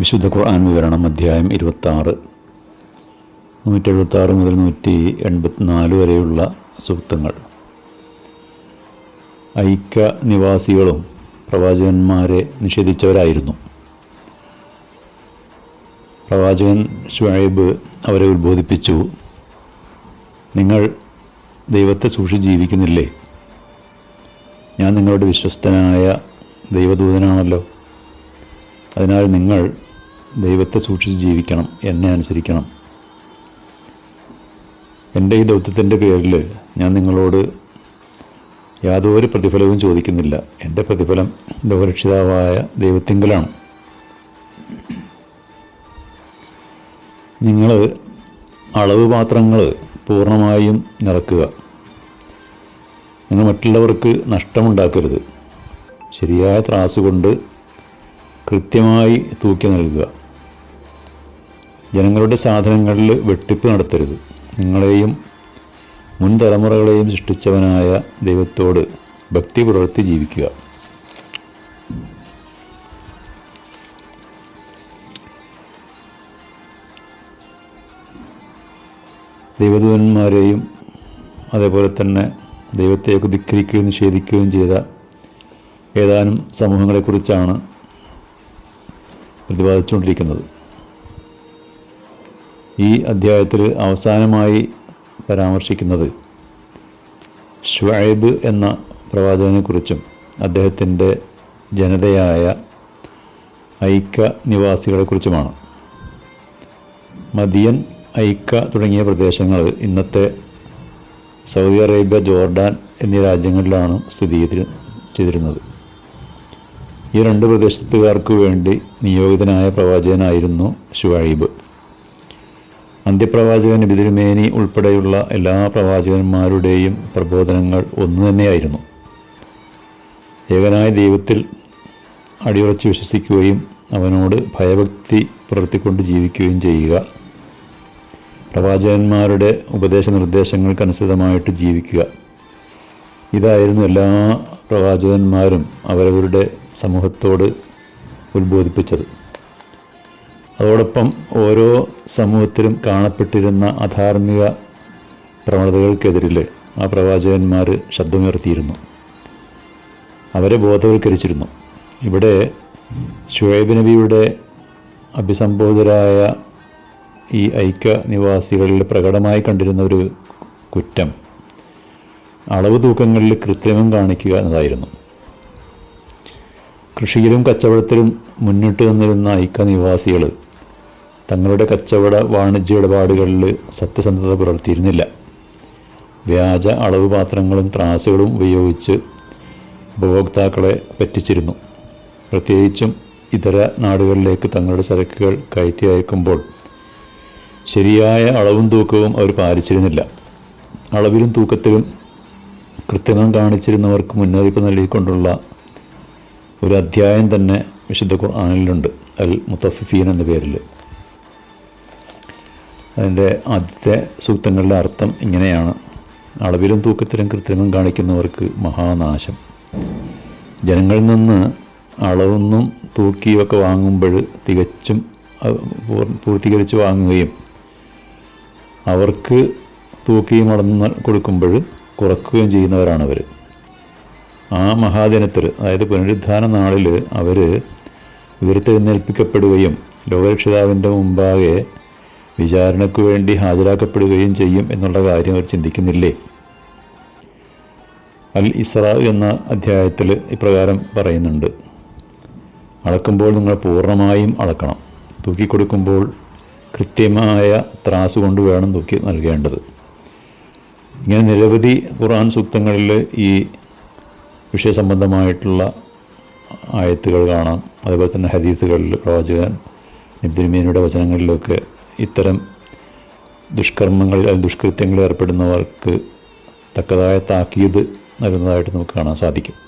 വിശുദ്ധ ഖുർആൻ വിവരണം അധ്യായം ഇരുപത്താറ്. നൂറ്റി എഴുപത്താറ് മുതൽ നൂറ്റി എൺപത്തിനാല് വരെയുള്ള സൂക്തങ്ങൾ. ഐക്യ നിവാസികളും പ്രവാചകന്മാരെ നിഷേധിച്ചവരായിരുന്നു. പ്രവാചകൻ ഷുഹൈബ് അവരെ ഉത്ബോധിപ്പിച്ചു നിങ്ങൾ ദൈവത്തെ സൂക്ഷിച്ച് ജീവിക്കുന്നില്ലേ? ഞാൻ നിങ്ങളുടെ വിശ്വസ്തനായ ദൈവദൂതനാണല്ലോ. അതിനാൽ നിങ്ങൾ ദൈവത്തെ സൂക്ഷിച്ച് ജീവിക്കണം എന്നെ അനുസരിക്കണം. എന്റെ ഈ ദൗത്യത്തിന്റെ പേരിൽ ഞാൻ നിങ്ങളോട് യാതൊരു പ്രതിഫലവും ചോദിക്കുന്നില്ല. എന്റെ പ്രതിഫലം ലോകരക്ഷിതാവായ ദൈവത്തിങ്കലാണ്. നിങ്ങൾ അളവ് പാത്രങ്ങൾ പൂർണമായും നിറക്കുക. നിങ്ങൾ മറ്റുള്ളവർക്ക് നഷ്ടമുണ്ടാക്കരുത്. ശരിയായ ത്രാസ് കൊണ്ട് കൃത്യമായി തൂക്കി നൽകുക. ജനങ്ങളുടെ സാധനങ്ങളിൽ വെട്ടിപ്പ് നടത്തരുത്. നിങ്ങളെയും മുൻ തലമുറകളെയും സൃഷ്ടിച്ചവനായ ദൈവത്തോട് ഭക്തി പുലർത്തി ജീവിക്കുക. ദൈവദൂതന്മാരെയും അതേപോലെ തന്നെ ദൈവത്തെ ധിക്കരിക്കുകയും നിഷേധിക്കുകയും ചെയ്ത ഏതാനും സമൂഹങ്ങളെക്കുറിച്ചാണ് പ്രതിപാദിച്ചുകൊണ്ടിരിക്കുന്നത്. ഈ അധ്യായത്തിൽ അവസാനമായി പരാമർശിക്കുന്നത്. ഷുഐബ് എന്ന പ്രവാചകനെക്കുറിച്ചും അദ്ദേഹത്തിന്റെ ജനതയായ ഐക്യ നിവാസികളെക്കുറിച്ചുമാണ് മദിയൻ ഐക്ക തുടങ്ങിയ പ്രദേശങ്ങൾ ഇന്നത്തെ സൗദി അറേബ്യ ജോർഡാൻ എന്നീ രാജ്യങ്ങളിലാണ് സ്ഥിതി ചെയ്തിരുന്നത്. ഈ രണ്ട് പ്രദേശത്തുകാർക്ക് വേണ്ടി നിയോഗിതനായ പ്രവാചകനായിരുന്നു ഷുഐബ് അന്ത്യപ്രവാചകൻ ബിതിരുമേനി ഉൾപ്പെടെയുള്ള എല്ലാ പ്രവാചകന്മാരുടെയും പ്രബോധനങ്ങൾ ഒന്നു തന്നെയായിരുന്നു ഏകനായ ദൈവത്തിൽ അടിയുറച്ച് വിശ്വസിക്കുകയും അവനോട് ഭയഭക്തി പുലർത്തിക്കൊണ്ട് ജീവിക്കുകയും ചെയ്യുക. പ്രവാചകന്മാരുടെ ഉപദേശ നിർദ്ദേശങ്ങൾക്കനുസൃതമായിട്ട് ജീവിക്കുക. ഇതായിരുന്നു എല്ലാ പ്രവാചകന്മാരും അവരവരുടെ സമൂഹത്തോട് ഉത്ബോധിപ്പിച്ചത്. അതോടൊപ്പം ഓരോ സമൂഹത്തിലും കാണപ്പെട്ടിരുന്ന അധാർമിക പ്രവണതകൾക്കെതിരിൽ ആ പ്രവാചകന്മാർ ശബ്ദമുയർത്തിയിരുന്നു. അവരെ ബോധവൽക്കരിച്ചിരുന്നു. ഇവിടെ ഷുഹൈബ് നബിയുടെ അഭിസംബോധരായ ഈ ഐക്യ നിവാസികളിൽ പ്രകടമായി കണ്ടിരുന്ന ഒരു കുറ്റം അളവ് തൂക്കങ്ങളിൽ കൃത്രിമം കാണിക്കുക എന്നതായിരുന്നു. കൃഷിയിലും കച്ചവടത്തിലും മുന്നിട്ട് നിന്നിരുന്ന ഐക്യ നിവാസികൾ തങ്ങളുടെ കച്ചവട വാണിജ്യ ഇടപാടുകളിൽ സത്യസന്ധത പുലർത്തിയിരുന്നില്ല. വ്യാജ അളവ് പാത്രങ്ങളും ത്രാസുകളും ഉപയോഗിച്ച് ഉപഭോക്താക്കളെ പറ്റിച്ചിരുന്നു. പ്രത്യേകിച്ചും ഇതര നാടുകളിലേക്ക് തങ്ങളുടെ ചരക്കുകൾ കയറ്റി അയക്കുമ്പോൾ ശരിയായ അളവും തൂക്കവും അവർ പാലിച്ചിരുന്നില്ല. അളവിലും തൂക്കത്തിലും കൃത്രിമം കാണിച്ചിരുന്നവർക്ക് മുന്നറിയിപ്പ് നൽകിക്കൊണ്ടുള്ള ഒരു അധ്യായം തന്നെ വിശുദ്ധ ഖുർആാനിലുണ്ട്. അൽ മുത്തഫിഫീൻ എന്ന പേരിൽ അതിന്റെ ആദ്യത്തെ സൂക്തങ്ങളുടെ അർത്ഥം ഇങ്ങനെയാണ്. അളവിലും തൂക്കത്തിലും കൃത്രിമം കാണിക്കുന്നവർക്ക് മഹാനാശം. ജനങ്ങളിൽ നിന്ന് അളവൊന്നും തൂക്കിയൊക്കെ വാങ്ങുമ്പോൾ തികച്ചും പൂർത്തീകരിച്ച് വാങ്ങുകയും അവർക്ക് തൂക്കിയും അളന്ന് കൊടുക്കുമ്പോൾ കുറക്കുകയും ചെയ്യുന്നവരാണ് അവർ ആ മഹാദിനത്തിൽ അതായത് പുനരുദ്ധാന നാളിൽ അവർ ഉയർത്തെഴുന്നേൽപ്പിക്കപ്പെടുകയും ലോകരക്ഷിതാവിന്റെ മുമ്പാകെ വിചാരണയ്ക്ക് വേണ്ടി ഹാജരാക്കപ്പെടുകയും ചെയ്യും എന്നുള്ള കാര്യം അവർ ചിന്തിക്കുന്നില്ലേ? അൽ ഇസ്ര എന്ന അധ്യായത്തിൽ ഇപ്രകാരം പറയുന്നുണ്ട്. അളക്കുമ്പോൾ നിങ്ങൾ പൂർണമായും അളക്കണം. തൂക്കിക്കൊടുക്കുമ്പോൾ കൃത്യമായ ത്രാസ് കൊണ്ട് വേണം തൂക്കി നൽകേണ്ടത്. ഇങ്ങനെ നിരവധി ഖുർആൻ സൂക്തങ്ങളിൽ ഈ വിഷയസംബന്ധമായിട്ടുള്ള ആയത്തുകൾ കാണാം. അതുപോലെ തന്നെ ഹദീസുകളിൽ പ്രവാചകൻ നിബ്ദിനിമീനയുടെ വചനങ്ങളിലൊക്കെ ഇത്തരം ദുഷ്കർമ്മങ്ങളിൽ ദുഷ്കൃത്യങ്ങളിൽ ഏർപ്പെടുന്നവർക്ക് തക്കതായ താക്കീത് നൽകുന്നതായിട്ട് നമുക്ക് കാണാൻ സാധിക്കും.